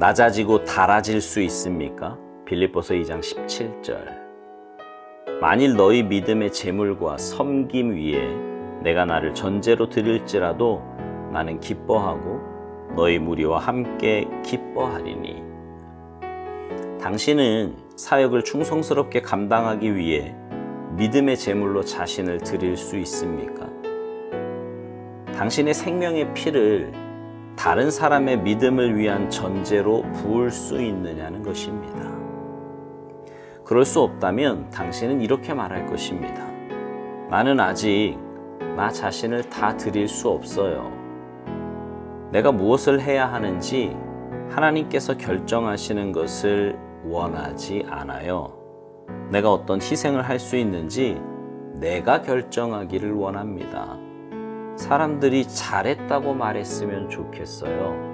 낮아지고 달아질 수 있습니까? 빌립보서 2장 17절. 만일 너희 믿음의 재물과 섬김 위에 내가 나를 전제로 드릴지라도 나는 기뻐하고 너희 무리와 함께 기뻐하리니. 당신은 사역을 충성스럽게 감당하기 위해 믿음의 제물로 자신을 드릴 수 있습니까? 당신의 생명의 피를 다른 사람의 믿음을 위한 전제로 부을 수 있느냐는 것입니다. 그럴 수 없다면 당신은 이렇게 말할 것입니다. 나는 아직 나 자신을 다 드릴 수 없어요. 내가 무엇을 해야 하는지 하나님께서 결정하시는 것을 원하지 않아요. 내가 어떤 희생을 할 수 있는지 내가 결정하기를 원합니다. 사람들이 잘했다고 말했으면 좋겠어요.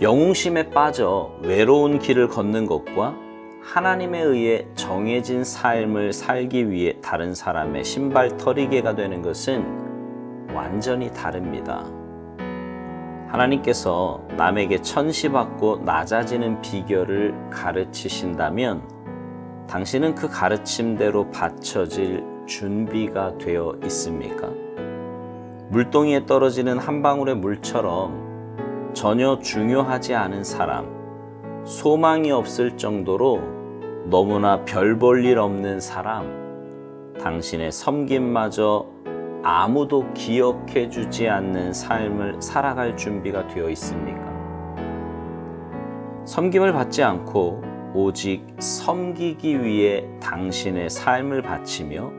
영웅심에 빠져 외로운 길을 걷는 것과 하나님에 의해 정해진 삶을 살기 위해 다른 사람의 신발 털이개가 되는 것은 완전히 다릅니다. 하나님께서 남에게 천시받고 낮아지는 비결을 가르치신다면 당신은 그 가르침대로 받쳐질 준비가 되어 있습니까? 물동이에 떨어지는 한 방울의 물처럼 전혀 중요하지 않은 사람, 소망이 없을 정도로 너무나 별 볼 일 없는 사람, 당신의 섬김마저 아무도 기억해 주지 않는 삶을 살아갈 준비가 되어 있습니까? 섬김을 받지 않고 오직 섬기기 위해 당신의 삶을 바치며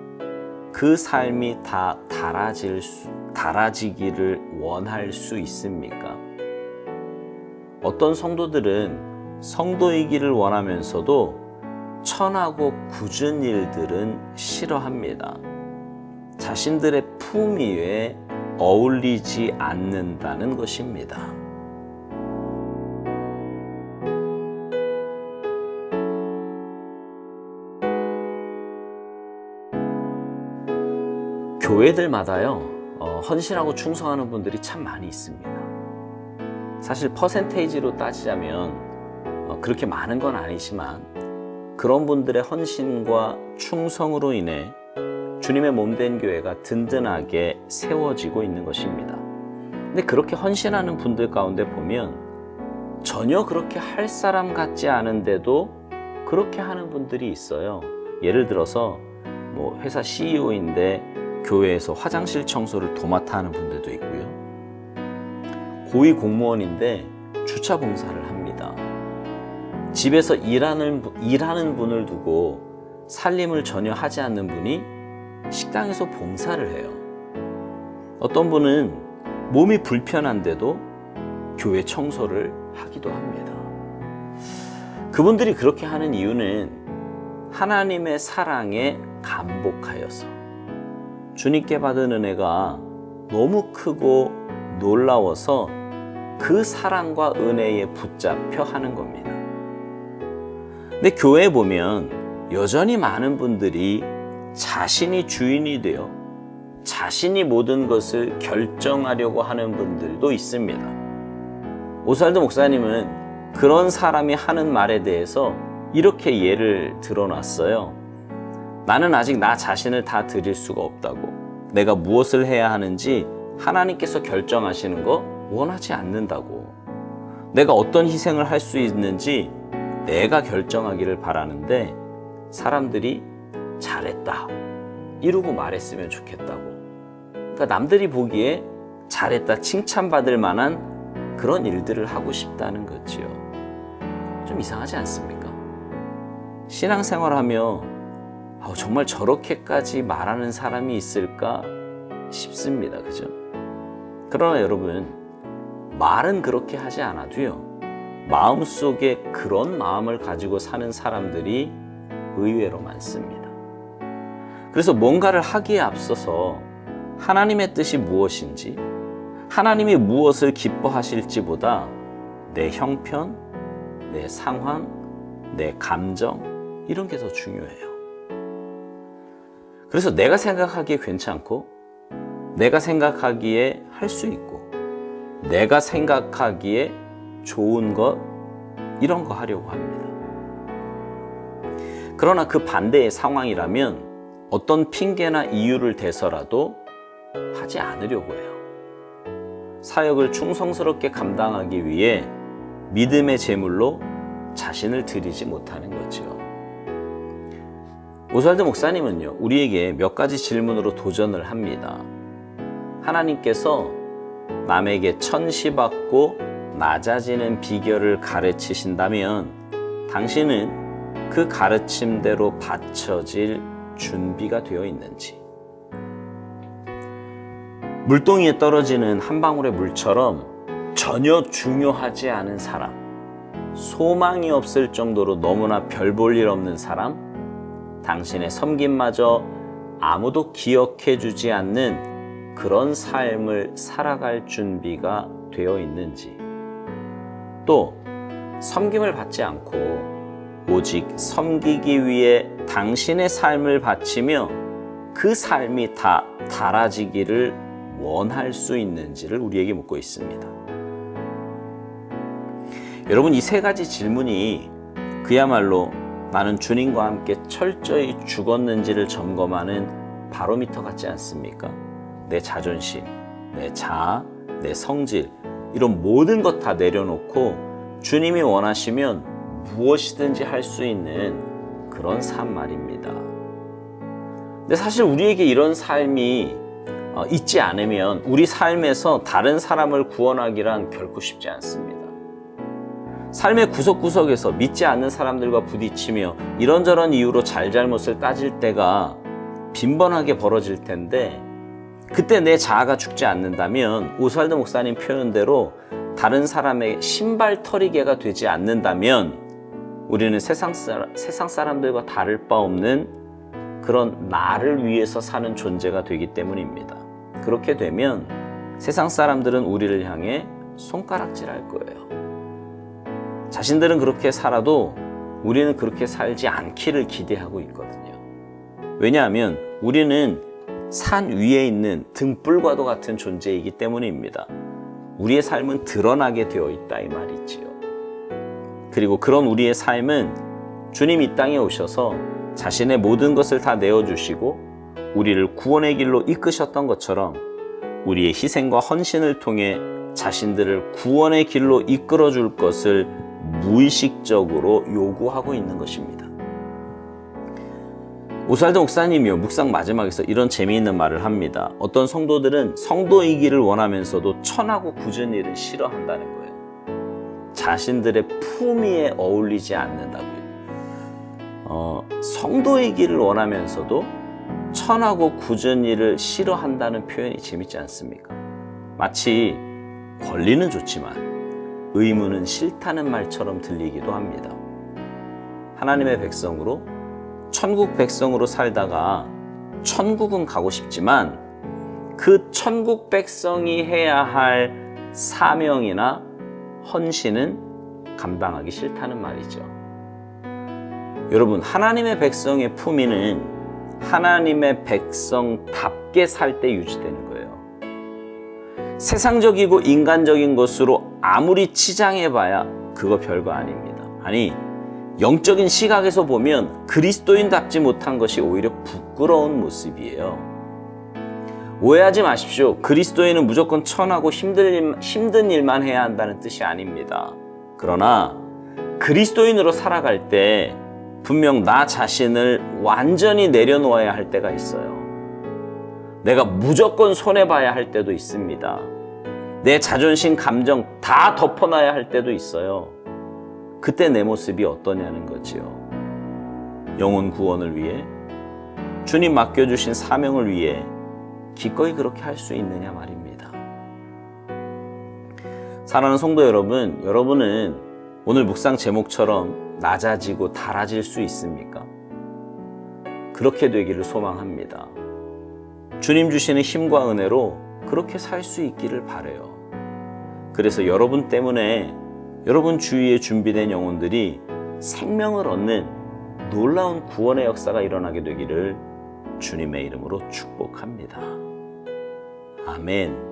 그 삶이 다 달아질 수, 달아지기를 원할 수 있습니까? 어떤 성도들은 성도이기를 원하면서도 천하고 굳은 일들은 싫어합니다. 자신들의 품위에 어울리지 않는다는 것입니다. 교회들마다요, 어, 헌신하고 충성하는 분들이 참 많이 있습니다. 사실 퍼센테이지로 따지자면 어, 그렇게 많은 건 아니지만 그런 분들의 헌신과 충성으로 인해 주님의 몸 된 교회가 든든하게 세워지고 있는 것입니다. 근데 그렇게 헌신하는 분들 가운데 보면 전혀 그렇게 할 사람 같지 않은데도 그렇게 하는 분들이 있어요. 예를 들어서 뭐 회사 CEO인데 교회에서 화장실 청소를 도맡아 하는 분들도 있고요. 고위 공무원인데 주차 봉사를 합니다. 집에서 일하는, 일하는 분을 두고 살림을 전혀 하지 않는 분이 식당에서 봉사를 해요. 어떤 분은 몸이 불편한데도 교회 청소를 하기도 합니다. 그분들이 그렇게 하는 이유는 하나님의 사랑에 감복하여서 주님께 받은 은혜가 너무 크고 놀라워서 그 사랑과 은혜에 붙잡혀 하는 겁니다. 근데 교회에 보면 여전히 많은 분들이 자신이 주인이 되어 자신이 모든 것을 결정하려고 하는 분들도 있습니다. 오살도 목사님은 그런 사람이 하는 말에 대해서 이렇게 예를 들어놨어요. 나는 아직 나 자신을 다 드릴 수가 없다고. 내가 무엇을 해야 하는지 하나님께서 결정하시는 거 원하지 않는다고. 내가 어떤 희생을 할 수 있는지 내가 결정하기를 바라는데 사람들이 잘했다. 이러고 말했으면 좋겠다고. 그러니까 남들이 보기에 잘했다, 칭찬받을 만한 그런 일들을 하고 싶다는 거지요. 좀 이상하지 않습니까? 신앙생활하며 아, 정말 저렇게까지 말하는 사람이 있을까 싶습니다. 그죠? 그러나 여러분, 말은 그렇게 하지 않아도요. 마음속에 그런 마음을 가지고 사는 사람들이 의외로 많습니다. 그래서 뭔가를 하기에 앞서서 하나님의 뜻이 무엇인지, 하나님이 무엇을 기뻐하실지보다 내 형편, 내 상황, 내 감정, 이런 게 더 중요해요. 그래서 내가 생각하기에 괜찮고, 내가 생각하기에 할 수 있고, 내가 생각하기에 좋은 것 이런 거 하려고 합니다. 그러나 그 반대의 상황이라면 어떤 핑계나 이유를 대서라도 하지 않으려고 해요. 사역을 충성스럽게 감당하기 위해 믿음의 제물로 자신을 드리지 못하는 거죠. 오살드 목사님은요, 우리에게 몇 가지 질문으로 도전을 합니다. 하나님께서 남에게 천시받고 낮아지는 비결을 가르치신다면 당신은 그 가르침대로 받쳐질 준비가 되어 있는지. 물동이에 떨어지는 한 방울의 물처럼 전혀 중요하지 않은 사람, 소망이 없을 정도로 너무나 별 볼 일 없는 사람, 당신의 섬김마저 아무도 기억해 주지 않는 그런 삶을 살아갈 준비가 되어 있는지, 또 섬김을 받지 않고 오직 섬기기 위해 당신의 삶을 바치며 그 삶이 다 달아지기를 원할 수 있는지를 우리에게 묻고 있습니다. 여러분, 이 세 가지 질문이 그야말로 나는 주님과 함께 철저히 죽었는지를 점검하는 바로미터 같지 않습니까? 내 자존심, 내 자아, 내 성질, 이런 모든 것 다 내려놓고 주님이 원하시면 무엇이든지 할 수 있는 그런 삶 말입니다. 근데 사실 우리에게 이런 삶이 어, 있지 않으면 우리 삶에서 다른 사람을 구원하기란 결코 쉽지 않습니다. 삶의 구석구석에서 믿지 않는 사람들과 부딪히며 이런저런 이유로 잘잘못을 따질 때가 빈번하게 벌어질 텐데 그때 내 자아가 죽지 않는다면 오살드 목사님 표현대로 다른 사람의 신발 털이개가 되지 않는다면 우리는 세상, 세상 사람들과 다를 바 없는 그런 나를 위해서 사는 존재가 되기 때문입니다. 그렇게 되면 세상 사람들은 우리를 향해 손가락질 할 거예요. 자신들은 그렇게 살아도 우리는 그렇게 살지 않기를 기대하고 있거든요. 왜냐하면 우리는 산 위에 있는 등불과도 같은 존재이기 때문입니다. 우리의 삶은 드러나게 되어 있다 이 말이지요. 그리고 그런 우리의 삶은 주님 이 땅에 오셔서 자신의 모든 것을 다 내어주시고 우리를 구원의 길로 이끄셨던 것처럼 우리의 희생과 헌신을 통해 자신들을 구원의 길로 이끌어 줄 것을 무의식적으로 요구하고 있는 것입니다. 오살드 목사님이요 묵상 마지막에서 이런 재미있는 말을 합니다. 어떤 성도들은 성도이기를 원하면서도 천하고 굳은 일은 싫어한다는 거예요. 자신들의 품위에 어울리지 않는다고요. 어, 성도이기를 원하면서도 천하고 굳은 일을 싫어한다는 표현이 재밌지 않습니까? 마치 권리는 좋지만 의무는 싫다는 말처럼 들리기도 합니다. 하나님의 백성으로 천국 백성으로 살다가 천국은 가고 싶지만 그 천국 백성이 해야 할 사명이나 헌신은 감당하기 싫다는 말이죠. 여러분, 하나님의 백성의 품위는 하나님의 백성답게 살 때 유지되는 거예요. 세상적이고 인간적인 것으로 아무리 치장해봐야 그거 별거 아닙니다. 아니, 영적인 시각에서 보면 그리스도인답지 못한 것이 오히려 부끄러운 모습이에요. 오해하지 마십시오. 그리스도인은 무조건 천하고 일, 힘든 일만 해야 한다는 뜻이 아닙니다. 그러나 그리스도인으로 살아갈 때 분명 나 자신을 완전히 내려놓아야 할 때가 있어요. 내가 무조건 손해봐야 할 때도 있습니다. 내 자존심, 감정 다 덮어놔야 할 때도 있어요. 그때 내 모습이 어떠냐는 거지요. 영혼 구원을 위해 주님 맡겨주신 사명을 위해 기꺼이 그렇게 할 수 있느냐 말입니다. 사랑하는 성도 여러분, 여러분은 오늘 묵상 제목처럼 낮아지고 달아질 수 있습니까? 그렇게 되기를 소망합니다. 주님 주시는 힘과 은혜로 그렇게 살 수 있기를 바래요. 그래서 여러분 때문에 여러분 주위에 준비된 영혼들이 생명을 얻는 놀라운 구원의 역사가 일어나게 되기를 주님의 이름으로 축복합니다. 아멘.